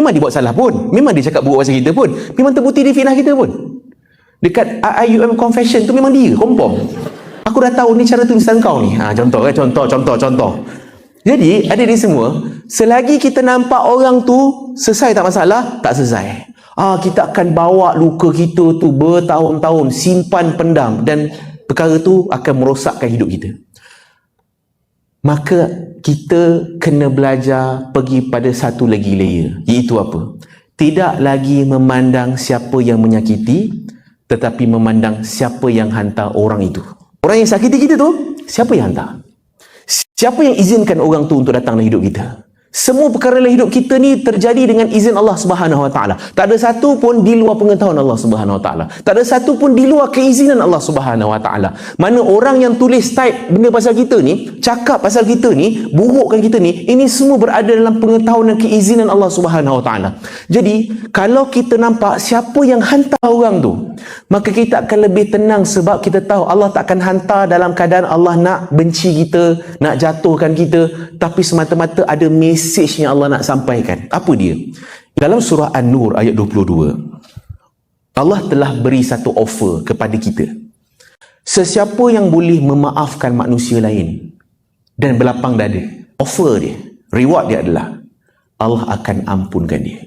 Memang dia buat salah pun. Memang dia cakap buruk pasal kita pun. Memang terbukti di fitnah kita pun. Dekat IUM Confession tu memang dia, confirm. Aku dah tahu ni cara tulisan kau ni. Ha, contoh kan, contoh, contoh, contoh. Jadi, ada di semua, selagi kita nampak orang tu selesai tak masalah, tak selesai. Ah, kita akan bawa luka kita tu bertahun-tahun, simpan pendam dan perkara tu akan merosakkan hidup kita. Maka kita kena belajar pergi pada satu lagi layer. Iaitu apa? Tidak lagi memandang siapa yang menyakiti, tetapi memandang siapa yang hantar orang itu. Orang yang sakiti kita tu, siapa yang hantar? Siapa yang izinkan orang tu untuk datang dalam hidup kita? Semua perkara dalam hidup kita ni terjadi dengan izin Allah Subhanahu Wa Taala. Tak ada satu pun di luar pengetahuan Allah Subhanahu Wa Taala. Tak ada satu pun di luar keizinan Allah Subhanahu Wa Taala. Mana orang yang tulis type benda pasal kita ni, cakap pasal kita ni, burukkan kita ni, ini semua berada dalam pengetahuan dan keizinan Allah Subhanahu Wa Taala. Jadi, kalau kita nampak siapa yang hantar orang tu, maka kita akan lebih tenang sebab kita tahu Allah tak akan hantar dalam keadaan Allah nak benci kita, nak jatuhkan kita, tapi semata-mata ada mesej yang Allah nak sampaikan. Apa dia? Dalam surah An-Nur ayat 22, Allah telah beri satu offer kepada kita. Sesiapa yang boleh memaafkan manusia lain dan berlapang dada, offer dia, reward dia adalah Allah akan ampunkan dia.